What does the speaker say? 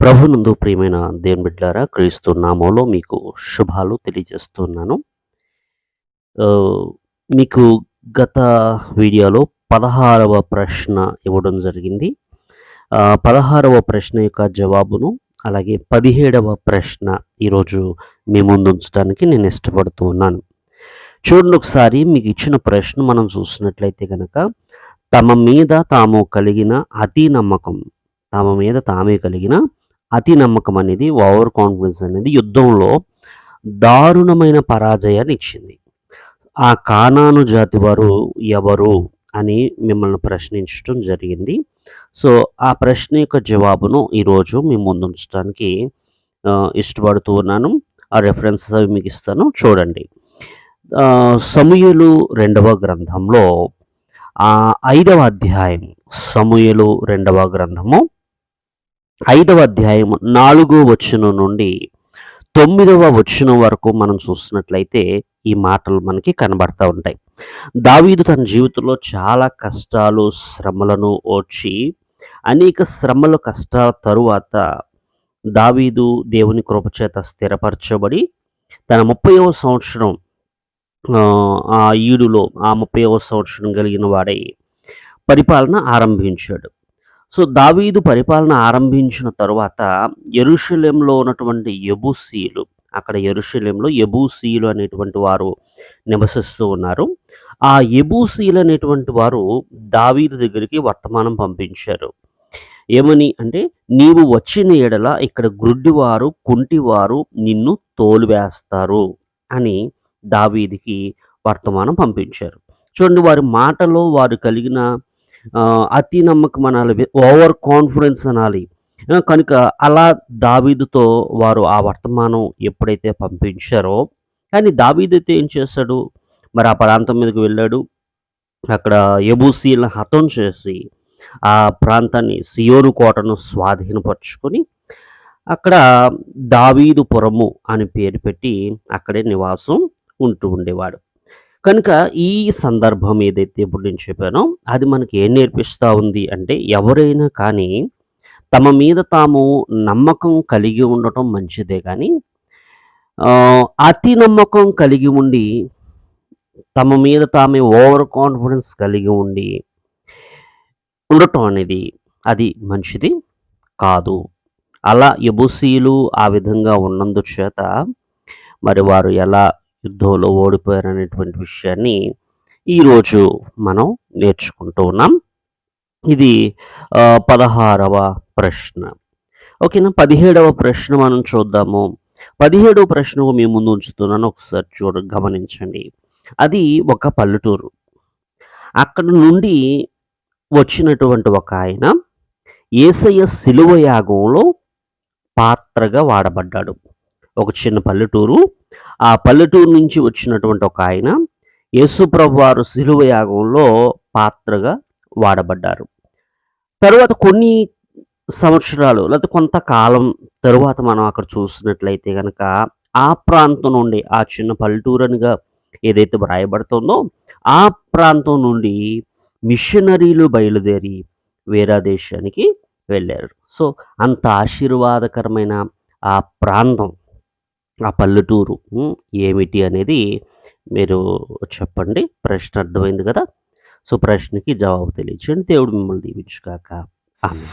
ప్రభునందు ప్రియమైన దేవుని బిడ్డారా క్రీస్తు నామంలో మీకు శుభాలు తెలియజేస్తున్నాను. మీకు గత వీడియోలో పదహారవ ప్రశ్న ఇవ్వడం జరిగింది. పదహారవ ప్రశ్న యొక్క జవాబును అలాగే పదిహేడవ ప్రశ్న ఈరోజు మీ ముందు ఉంచడానికి నేను ఇష్టపడుతూ ఉన్నాను. చూడండి ఒకసారి మీకు ఇచ్చిన ప్రశ్న మనం చూసినట్లయితే కనుక తమ మీద తాము కలిగిన అతి నమ్మకం తమ మీద తామే కలిగిన అతి నమ్మకం అనేది ఓవర్ కాన్ఫిడెన్స్ అనేది యుద్ధంలో దారుణమైన పరాజయాన్ని ఇచ్చింది. ఆ కానాను జాతి వారు ఎవరు అని మిమ్మల్ని ప్రశ్నించడం జరిగింది. సో ఆ ప్రశ్న యొక్క జవాబును ఈరోజు మీ ముందుంచడానికి ఇష్టపడుతూ ఉన్నాను. ఆ రెఫరెన్సెస్ అవి మీకు ఇస్తాను. చూడండి. సమూయలు రెండవ గ్రంథంలో ఆ ఐదవ అధ్యాయం సమూయలు రెండవ గ్రంథము ఐదవ అధ్యాయం నాలుగో వచనం నుండి తొమ్మిదవ వచనం వరకు మనం చూసినట్లయితే ఈ మాటలు మనకి కనబడతా ఉంటాయి. దావీదు తన జీవితంలో చాలా కష్టాలు శ్రమలను ఓడ్చి అనేక శ్రమల కష్టాల తరువాత దావీదు దేవుని కృపచేత స్థిరపరచబడి తన ముప్పైవ సంవత్సరం ఆ ఈడులో ఆ ముప్పైవ సంవత్సరం కలిగిన వాడై పరిపాలన ఆరంభించాడు. సో దావీదు పరిపాలన ఆరంభించిన తరువాత ఎరుషలేంలో ఉన్నటువంటి ఎబుసీలు అక్కడ ఎరుషలేంలో ఎబూసీలు అనేటువంటి వారు నివసిస్తూ ఉన్నారు. ఆ ఎబూసీలు అనేటువంటి వారు దావీదు దగ్గరికి వర్తమానం పంపించారు. ఏమని అంటే నీవు వచ్చిన ఎడల ఇక్కడ గ్రుడ్డివారు కుంటివారు నిన్ను తోలువేస్తారు అని దావీదికి వర్తమానం పంపించారు. చూడండి వారి మాటలో వారు కలిగిన అతి నమ్మకం అనాలి ఓవర్ కాన్ఫిడెన్స్ అనాలి. కనుక అలా దావీదుతో వారు ఆ వర్తమానం ఎప్పుడైతే పంపించారో కానీ దావీదు అయితే ఏం చేశాడు? మరి ఆ ప్రాంతం మీదకి వెళ్ళాడు. అక్కడ ఎబుసీలను హతం చేసి ఆ ప్రాంతాన్ని సియోను కోటను స్వాధీనపరుచుకొని అక్కడ దావీదు పురము అని పేరు పెట్టి అక్కడే నివాసం ఉంటూ ఉండేవాడు. కనుక ఈ సందర్భం ఏదైతే ఇప్పుడు నేను చెప్పానో అది మనకి ఏం నేర్పిస్తూ ఉంది అంటే ఎవరైనా కానీ తమ మీద తాము నమ్మకం కలిగి ఉండటం మంచిదే కానీ అతి నమ్మకం కలిగి ఉండి తమ మీద తామే ఓవర్ కాన్ఫిడెన్స్ కలిగి ఉండి ఉండటం అనేది అది మంచిది కాదు. అలా యబుసీలు ఆ విధంగా ఉన్నందు చేత మరి వారు ఎలా యుద్ధంలో ఓడిపోయారు అనేటువంటి విషయాన్ని ఈరోజు మనం నేర్చుకుంటూ ఉన్నాం. ఇది పదహారవ ప్రశ్న. ఓకేనా? పదిహేడవ ప్రశ్న మనం చూద్దాము. పదిహేడవ ప్రశ్న మీ ముందు ఉంచుతున్నాను. ఒకసారి చూడ గమనించండి. అది ఒక పల్లెటూరు. అక్కడ నుండి వచ్చినటువంటి ఒక ఆయన ఏసయ్య శిలువ యాగంలో పాత్రగా వాడబడ్డాడు. ఒక చిన్న పల్లెటూరు. ఆ పల్లెటూరు నుంచి వచ్చినటువంటి ఒక ఆయన యేసుప్రభు వారు శిలువ యాగంలో పాత్రగా వాడబడ్డారు. తరువాత కొన్ని సంవత్సరాలు లేకపోతే కొంతకాలం తరువాత మనం అక్కడ చూసినట్లయితే కనుక ఆ ప్రాంతం నుండి ఆ చిన్న పల్లెటూరనిగా ఏదైతే వ్రాయబడుతుందో ఆ ప్రాంతం నుండి మిషనరీలు బయలుదేరి వేరే దేశానికి వెళ్ళారు. సో అంత ఆశీర్వాదకరమైన ఆ ప్రాంతం ఆ పల్లెటూరు ఏమిటి అనేది మీరు చెప్పండి. ప్రశ్న అర్థమైంది కదా? సో ప్రశ్నకి జవాబు తెలియచేయండి. దేవుడు మిమ్మల్ని దీవించుగాక. ఆమె